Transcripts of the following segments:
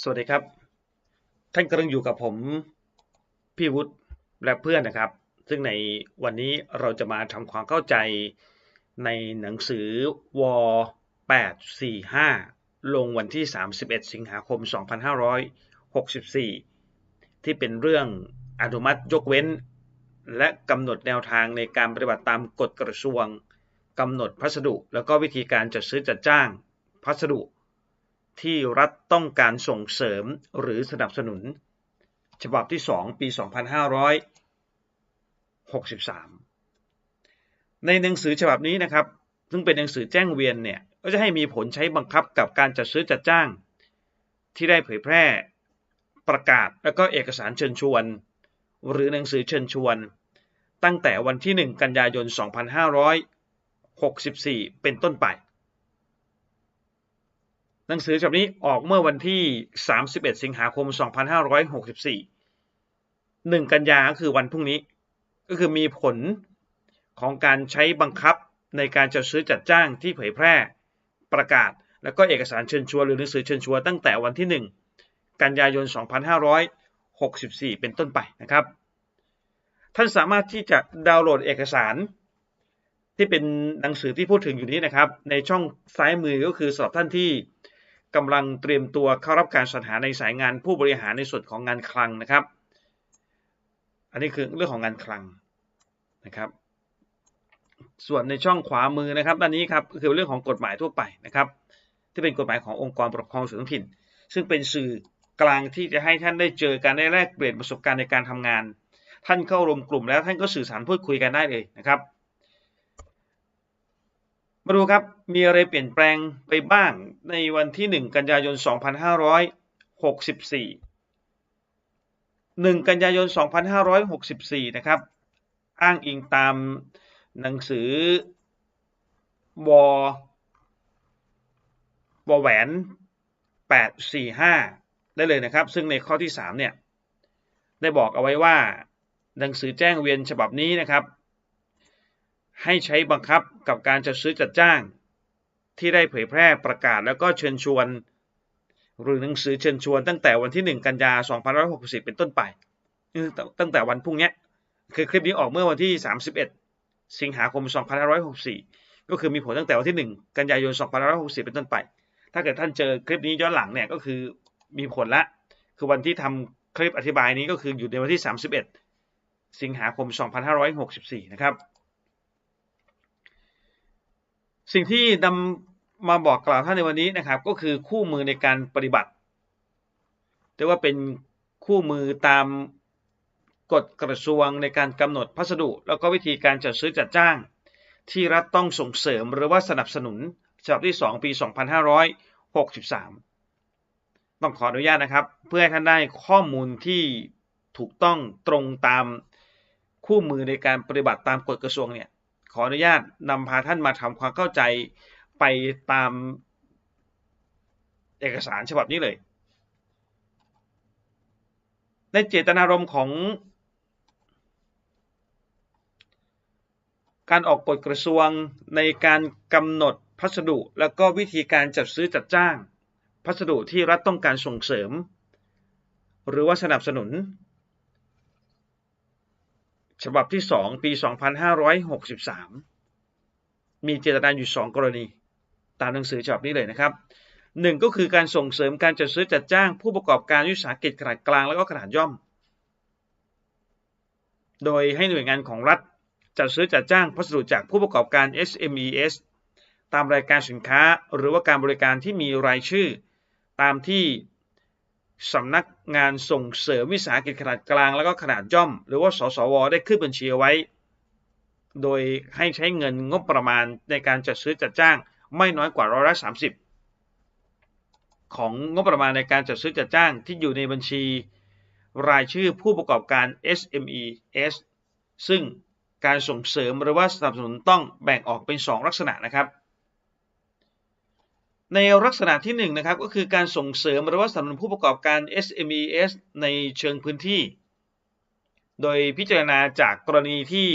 สวัสดีครับ ท่านกำลังอยู่กับผมพี่วุฒิและเพื่อนนะครับ ซึ่งในวันนี้เราจะมาทำความเข้าใจในหนังสือว845 ลงวันที่ 31 สิงหาคม 2564 ที่เป็นเรื่องอนุมัติยกเว้น และกำหนดแนวทางในการปฏิบัติตามกฎกระทรวงกำหนดพัสดุ แล้วก็วิธีการจัดซื้อจัดจ้าง พัสดุ ที่รัฐต้องการส่งเสริมหรือสนับสนุน ฉบับที่ 2 ปี 2563 ในหนังสือฉบับนี้นะครับ ซึ่งเป็นหนังสือแจ้งเวียนเนี่ย ก็จะให้มีผลใช้บังคับกับการจัดซื้อจัดจ้าง ที่ได้เผยแพร่ประกาศแล้วก็เอกสารเชิญชวน หรือหนังสือเชิญชวน ตั้งแต่วันที่ 1 กันยายน 2564 เป็นต้นไป หนังสือฉบับนี้ออกเมื่อวันที่ 31 สิงหาคม 2564 1 กันยาก็คือวันพรุ่งนี้ ก็คือมีผลของการใช้บังคับในการจัดซื้อจัดจ้างที่เผยแพร่ประกาศ แล้วก็เอกสารเชิญชวนหรือหนังสือเชิญชวนตั้งแต่วันที่ 1 กันยายน 2564 เป็นต้นไปนะครับ ท่านสามารถที่จะดาวน์โหลดเอกสารที่เป็นหนังสือที่พูดถึงอยู่นี้นะครับ ในช่องซ้ายมือก็คือสำหรับท่านที่ กำลังเตรียมตัวเข้ารับการสรรหาในสายงานผู้บริหารในส่วนของงานคลังนะครับ อันนี้คือเรื่องของงานคลังนะครับ ส่วนในช่องขวามือนะครับด้านนี้ครับก็คือเรื่องของกฎหมายทั่วไปนะครับ ที่เป็นกฎหมายขององค์กรปกครองส่วนท้องถิ่น ซึ่งเป็นสื่อกลางที่จะให้ท่านได้เจอการได้แลกเปลี่ยนประสบการณ์ในการทำงาน ท่านเข้ารวมกลุ่มแล้วท่านก็สื่อสารพูดคุยกันได้เลยนะครับ มาดูครับ มีอะไรเปลี่ยนแปลงไปบ้างในวันที่ 1 กันยายน 2564 1 กันยายน 2564 นะครับ อ้างอิงตามหนังสือววแหวน 845 ได้เลยนะครับ ซึ่งในข้อที่ 3 เนี่ย ได้บอกเอาไว้ว่า หนังสือแจ้งเวียนฉบับนี้นะครับ ให้ใช้บังคับกับการจัดซื้อจัดจ้าง ที่ได้เผยแพร่ประกาศแล้วก็เชิญชวน หรือหนังสือเชิญชวนตั้งแต่วันที่ 1 กันยา2560เป็นต้นไป ตั้งแต่วันพรุ่งนี้คือคลิปนี้ออกเมื่อวันที่ 31 สิงหาคม 2564 ก็คือมีผลตั้งแต่วันที่ 1 กันยายน 2560เป็นต้นไป ถ้าเกิดท่านเจอคลิปนี้ย้อนหลังเนี่ยก็คือมีผลละ คือวันที่ทำคลิปอธิบายนี้ก็คืออยู่ในวันที่ 31 สิงหาคม 2564 นะครับ สิ่งที่นำมาบอกกล่าวท่านในวันนี้นะครับ ก็คือคู่มือในการปฏิบัติเรียกว่าเป็นคู่มือตามกฎกระทรวงในการกำหนดพัสดุ แล้วก็วิธีการจัดซื้อจัดจ้าง ที่รัฐต้องส่งเสริมหรือว่าสนับสนุนฉบับที่ 2 ปี 2563 ต้องขออนุญาตนะครับ เพื่อให้ท่านได้ข้อมูลที่ถูกต้องตรงตามคู่มือในการปฏิบัติตามกฎกระทรวงเนี่ย ขออนุญาตนำพาท่านมาทำความเข้าใจไปตามเอกสารฉบับนี้เลย ในเจตนารมณ์ของการออกกฎกระทรวงในการกำหนดพัสดุ แล้วก็วิธีการจัดซื้อจัดจ้าง พัสดุที่รัฐต้องการส่งเสริม หรือว่าสนับสนุน ฉบับที่ 2 ปี 2563 มีเจตนาอยู่ 2 กรณี ตามหนังสือฉบับนี้เลยนะครับหนึ่งก็คือการส่งเสริมการจัดซื้อจัดจ้างผู้ประกอบการวิสาหกิจขนาดกลางแล้วก็ขนาดย่อม โดยให้หน่วยงานของรัฐจัดซื้อจัดจ้างพัสดุจากผู้ประกอบการ SMES ตามรายการสินค้าหรือว่าการบริการที่มีรายชื่อ ตามที่ สำนักงานส่งเสริมวิสาหกิจขนาดกลางแล้วก็ขนาดย่อม หรือว่าสสว ได้ขึ้นบัญชีไว้ โดยให้ใช้เงินงบประมาณในการจัดซื้อจัดจ้าง ไม่น้อยกว่าร้อยละสามสิบของงบประมาณในการจัดซื้อจัดจ้างที่อยู่ในบัญชี รายชื่อผู้ประกอบการ SMES ซึ่งการส่งเสริมหรือว่าสนับสนุนต้องแบ่งออกเป็น 2 ลักษณะนะครับ ในลักษณะที่1นนะครับก็คือการส่งเสริมหรือว่าสนับสนุนผู้ประกอบการ SMES ในเชิงพื้นที่ โดยพิจารณาจากกรณีที่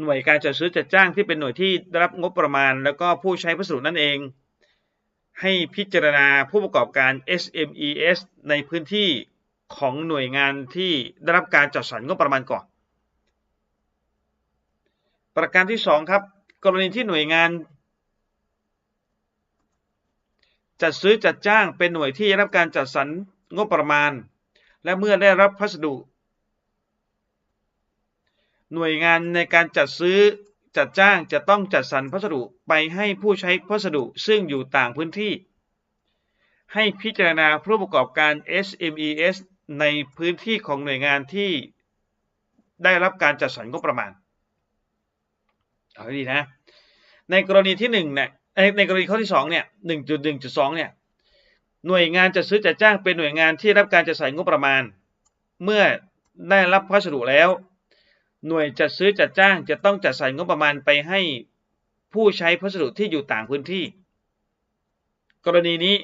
หน่วยการจัดซื้อจัดจ้างที่เป็นหน่วยที่ได้รับงบประมาณ แล้วก็ผู้ใช้พัสดุนั่นเอง ให้พิจารณาผู้ประกอบการ SMES ในพื้นที่ของหน่วยงานที่ได้รับการจัดสรรงบประมาณก่อน ประการที่2ครับกรณีที่หน่วยงาน จัดซื้อจัดจ้างเป็นหน่วยที่ได้รับการจัดสรรงบประมาณ และเมื่อได้รับพัสดุ หน่วยงานในการจัดซื้อจัดจ้างจะต้องจัดสรรพัสดุไปให้ผู้ใช้พัสดุซึ่งอยู่ต่างพื้นที่ ให้พิจารณาผู้ประกอบการ SMES ในพื้นที่ของหน่วยงานที่ได้รับการจัดสรรงบประมาณ เอาให้ดีนะ ในกรณีที่1เนี่ย ในกรณีข้อที่2เนี่ย1.1.2เนี่ยหน่วยงานจัดซื้อจัดจ้างเป็นหน่วยงานที่รับการจัดสรรงบประมาณ เมื่อได้รับพัสดุแล้ว หน่วยจัดซื้อจัดจ้างจะต้องจัดสรรงบประมาณไปให้ผู้ใช้พัสดุที่อยู่ต่างพื้นที่ กรณีนี้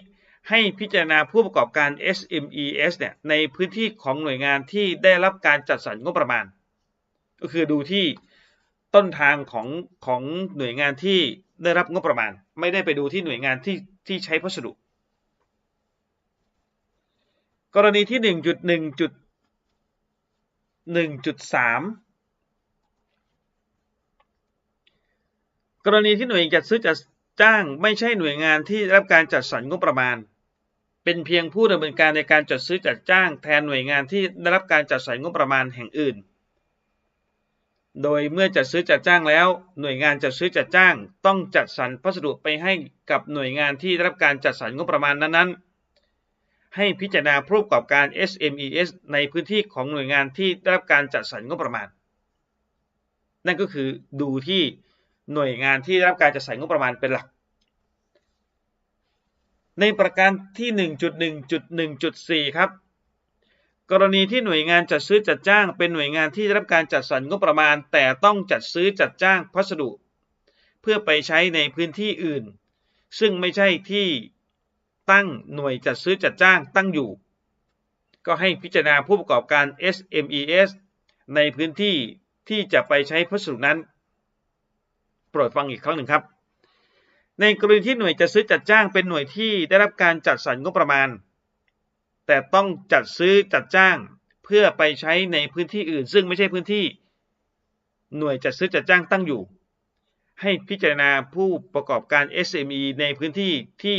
ให้พิจารณาผู้ประกอบการ SMES เนี่ยในพื้นที่ของหน่วยงานที่ได้รับการจัดสรรงบประมาณ ก็คือดูที่ต้นทางของของหน่วยงานที่ ได้รับงบประมาณ ไม่ได้ไปดูที่หน่วยงานที่ที่ใช้พัสดุ กรณีที่ 1.1.1.3 กรณีที่หน่วยจัดซื้อจัดจ้างไม่ใช่หน่วยงานที่รับการจัดสรรงบประมาณ เป็นเพียงผู้ดำเนินการในการจัดซื้อจัดจ้างแทนหน่วยงานที่ได้รับการจัดสรรงบประมาณแห่งอื่น โดยเมื่อจัดซื้อจัดจ้างแล้ว หน่วยงานจัดซื้อจัดจ้าง ต้องจัดสรรพัสดุไปให้กับหน่วยงานที่ได้รับการจัดสรรงบประมาณนั้นๆ ให้พิจารณาผู้ประกอบการ SMES ในพื้นที่ของหน่วยงานที่ได้รับการจัดสรรงบประมาณ นั่นก็คือดูที่หน่วยงานที่ได้รับการจัดสรรงบประมาณเป็นหลัก ในประการที่ 1.1.1.4 ครับ กรณีที่หน่วยงานจัดซื้อจัดจ้าง เป็นหน่วยงานที่ได้รับการจัดสรรงบประมาณ แต่ต้องจัดซื้อจัดจ้างพัสดุ เพื่อไปใช้ในพื้นที่อื่น ซึ่งไม่ใช่ที่ตั้งหน่วยจัดซื้อจัดจ้างตั้งอยู่ ก็ให้พิจารณาผู้ประกอบการ SMES ในพื้นที่ที่จะไปใช้พัสดุนั้น โปรดฟังอีกครั้งหนึ่งครับ ในกรณีที่หน่วยจัดซื้อจัดจ้างเป็นหน่วยที่ได้รับการจัดสรรงบประมาณ แต่ต้องจัดซื้อจัดจ้างเพื่อไปใช้ในพื้นที่อื่น ซึ่งไม่ใช่พื้นที่ หน่วยจัดซื้อจัดจ้างตั้งอยู่ ให้พิจารณาผู้ประกอบการ SME ในพื้นที่ที่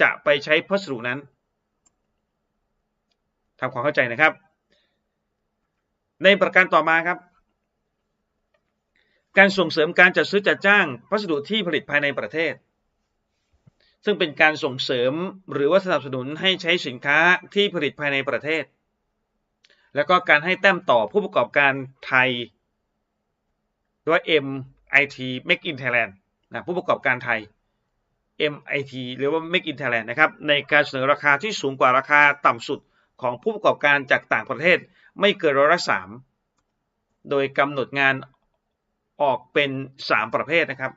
จะไปใช้พัสดุนั้นทำความเข้าใจนะครับ ในประการต่อมาครับ การส่งเสริมการจัดซื้อจัดจ้างพัสดุที่ผลิตภายในประเทศ ซึ่งเป็นการส่งเสริมหรือว่าสนับสนุนให้ใช้สินค้าที่ผลิตภายในประเทศ แล้วก็การให้แต้มต่อผู้ประกอบการไทยหรือว่า MIT Make in Thailand นะผู้ประกอบการไทย MIT หรือว่า Make in Thailand นะครับในการเสนอราคาที่สูงกว่าราคาต่ำสุดของผู้ประกอบการจากต่างประเทศไม่เกินร้อยละสามโดยกำหนดงานออกเป็น 3 ประเภทนะครับ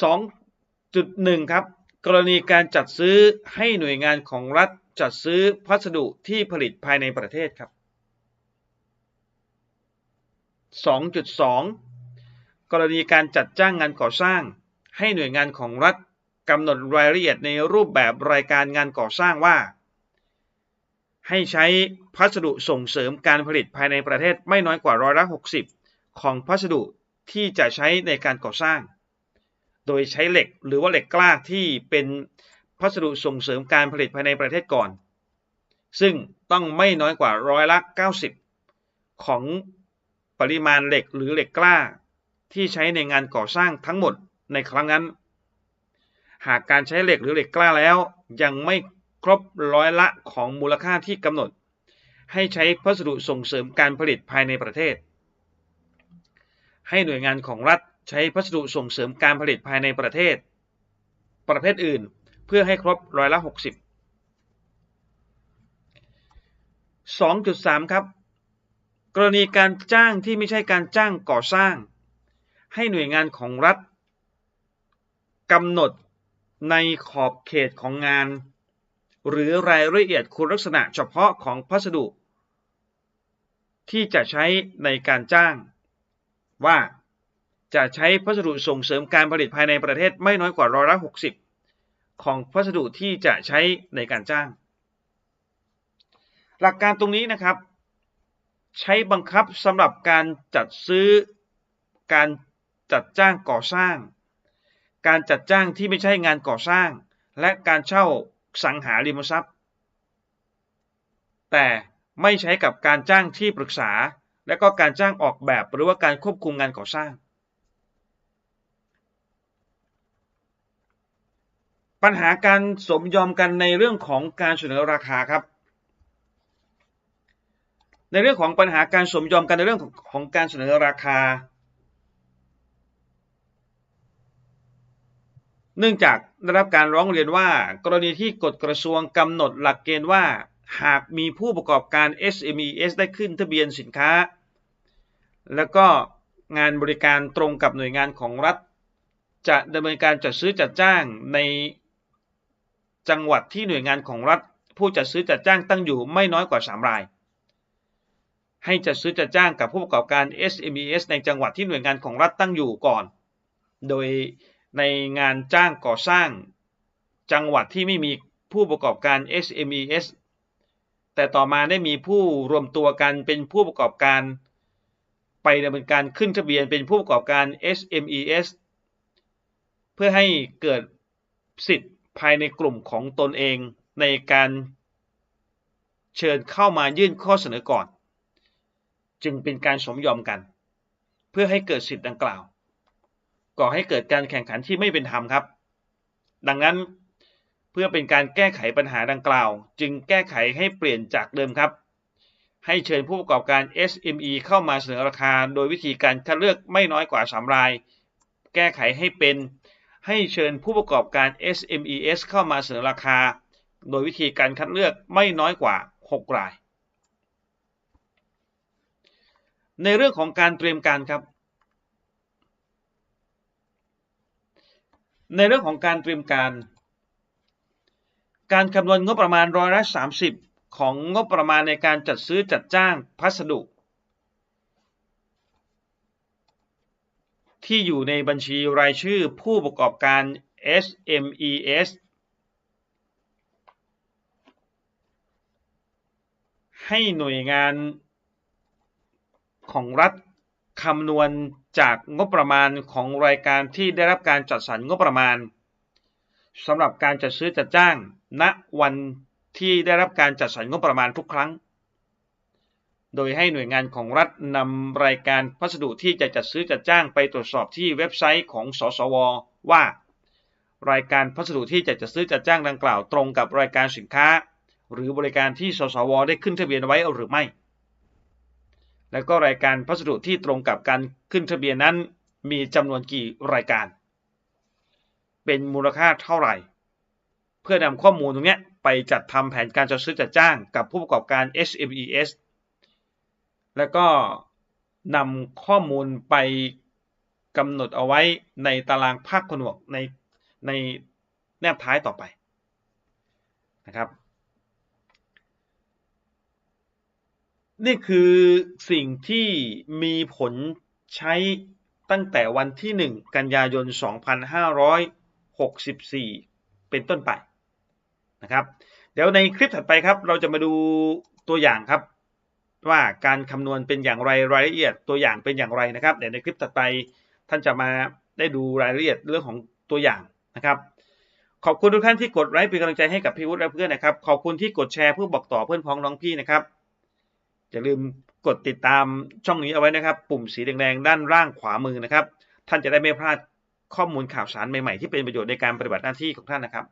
2.1 ครับ กรณีการจัดซื้อให้หน่วยงานของรัฐจัดซื้อพัสดุที่ผลิตภายในประเทศครับ 2.2 กรณีการจัดจ้างงานก่อสร้าง ให้หน่วยงานของรัฐกำหนดรายละเอียดในรูปแบบรายการงานก่อสร้างว่า ให้ใช้พัสดุส่งเสริมการผลิตภายในประเทศไม่น้อยกว่าร้อยละ60 ของพัสดุที่จะใช้ในการก่อสร้าง โดยใช้เหล็กหรือว่าเหล็กกล้าที่เป็นพัสดุส่งเสริมการผลิตภายในประเทศก่อน ซึ่งต้องไม่น้อยกว่าร้อยละ 90 ของปริมาณเหล็กหรือเหล็กกล้า ที่ใช้ในงานก่อสร้างทั้งหมดในครั้งนั้น หากการใช้เหล็กหรือเหล็กกล้าแล้วยังไม่ครบร้อยละของมูลค่าที่กำหนด ให้ใช้พัสดุส่งเสริมการผลิตภายในประเทศ ให้หน่วยงานของรัฐ ใช้พัสดุส่งเสริมการผลิตภายในประเทศ ประเภทอื่น เพื่อให้ครบร้อยละ 60 2.3 ครับ กรณีการจ้างที่ไม่ใช่การจ้างก่อสร้าง ให้หน่วยงานของรัฐกำหนดในขอบเขตของงาน หรือรายละเอียดคุณลักษณะเฉพาะของพัสดุ ที่จะใช้ในการจ้างว่า จะใช้พัสดุส่งเสริมการผลิตภายในประเทศไม่น้อยกว่าร้อยละหกสิบของพัสดุที่จะใช้ในการจ้าง หลักการตรงนี้นะครับ ใช้บังคับสำหรับการจัดซื้อ การจัดจ้างก่อสร้าง การจัดจ้างที่ไม่ใช่งานก่อสร้าง และการเช่าสังหาริมทรัพย์ แต่ไม่ใช้กับการจ้างที่ปรึกษา และก็การจ้างออกแบบหรือว่าการควบคุมงานก่อสร้าง ปัญหาการสมยอมกันในเรื่องของการเสนอราคาครับ ในเรื่องของปัญหาการสมยอมกันในเรื่องของการเสนอราคา เนื่องจากได้รับการร้องเรียนว่า กรณีที่กฎกระทรวงกำหนดหลักเกณฑ์ว่า หากมีผู้ประกอบการ SMES ได้ขึ้นทะเบียนสินค้า แล้วก็งานบริการตรงกับหน่วยงานของรัฐจะดำเนินการจัดซื้อจัดจ้างใน จังหวัดที่หน่วยงานของรัฐ ผู้จัดซื้อจัดจ้างตั้งอยู่ไม่น้อยกว่า 3 ราย ให้จัดซื้อจัดจ้างกับผู้ประกอบการ SMES ในจังหวัดที่หน่วยงานของรัฐตั้งอยู่ก่อน โดยในงานจ้างก่อสร้าง จังหวัดที่ไม่มีผู้ประกอบการ SMES แต่ต่อมาได้มีผู้รวมตัวกันเป็นผู้ประกอบการ ไปดำเนินการขึ้นทะเบียนเป็นผู้ประกอบการ SMES เพื่อให้เกิดสิทธิ์ ภายในกลุ่มของตนเองในการเชิญเข้ามายื่นข้อเสนอก่อน จึงเป็นการสมยอมกัน เพื่อให้เกิดสิทธิ์ดังกล่าว ก่อให้เกิดการแข่งขันที่ไม่เป็นธรรมครับ ดังนั้นเพื่อเป็นการแก้ไขปัญหาดังกล่าว จึงแก้ไขให้เปลี่ยนจากเดิมครับ ให้เชิญผู้ประกอบการ SME เข้ามาเสนอราคา โดยวิธีการคัดเลือกไม่น้อยกว่า3ราย แก้ไขให้เป็น ให้เชิญผู้ประกอบการ SMES เข้ามาเสนอราคา โดยวิธีการคัดเลือกไม่น้อยกว่า 6 ราย ในเรื่องของการเตรียมการครับ ในเรื่องของการเตรียมการ การคำนวณงบประมาณร้อยละ30 ของงบประมาณในการจัดซื้อจัดจ้างพัสดุ ที่อยู่ในบัญชีรายชื่อผู้ประกอบการ SMES ให้หน่วยงานของรัฐคำนวณจากงบประมาณของรายการที่ได้รับการจัดสรรงบประมาณสำหรับการจัดซื้อจัดจ้าง ณวันที่ได้รับการจัดสรรงบประมาณทุกครั้ง โดยให้หน่วยงานของรัฐนำรายการพัสดุที่จะจัดซื้อจัดจ้างไปตรวจสอบที่เว็บไซต์ของสสว ว่า รายการพัสดุที่จะจัดซื้อจัดจ้างดังกล่าวตรงกับรายการสินค้า หรือบริการที่สสว ได้ขึ้นทะเบียนไว้หรือไม่ และก็รายการพัสดุที่ตรงกับการขึ้นทะเบียนนั้น มีจำนวนกี่รายการ เป็นมูลค่าเท่าไหร่ เพื่อนำข้อมูลตรงนี้ไปจัดทำแผนการจัดซื้อจัดจ้างกับผู้ประกอบการ SMES แล้วก็นำข้อมูลไปกำหนดเอาไว้ในตารางภาคผนวกในในแนบท้ายต่อไปนะครับ นี่คือสิ่งที่มีผลใช้ตั้งแต่วันที่ 1 กันยายน 2564 เป็นต้นไปนะครับ เดี๋ยวในคลิปถัดไปครับ เราจะมาดูตัวอย่างครับ ว่าการคำนวณเป็นอย่างไรรายละเอียดตัวอย่างเป็นอย่างไรนะครับเดี๋ยวในคลิปถัดไปท่านจะมาได้ดูรายละเอียดเรื่องของตัวอย่างนะครับขอบคุณทุกท่านที่กดไลค์เป็นกำลังใจให้กับพี่วุฒิและเพื่อนนะครับ ขอบคุณที่กดแชร์เพื่อบอกต่อเพื่อนพ้องน้องพี่นะครับอย่าลืมกดติดตามช่องนี้เอาไว้นะครับ ปุ่มสีแดงๆด้านล่างขวามือนะครับ ท่านจะได้ไม่พลาดข้อมูลข่าวสารใหม่ๆที่เป็นประโยชน์ในการปฏิบัติหน้าที่ของท่านนะครับ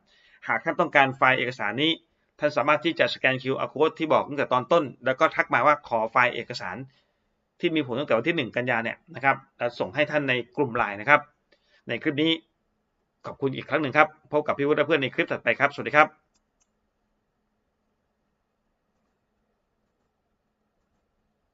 หากท่านต้องการไฟล์เอกสารนี้ ท่านสามารถที่จะสแกน QR code ที่บอกตั้งแต่ตอนต้น แล้วก็ทักมาว่าขอไฟล์เอกสาร ที่มีผลตั้งแต่วันที่ 1 กันยาเนี่ยนะครับส่งให้ท่านในกลุ่มไลน์นะครับ ในคลิปนี้ขอบคุณอีกครั้งหนึ่งครับ พบกับพี่วุฒิเพื่อนในคลิปถัดไปครับ สวัสดีครับ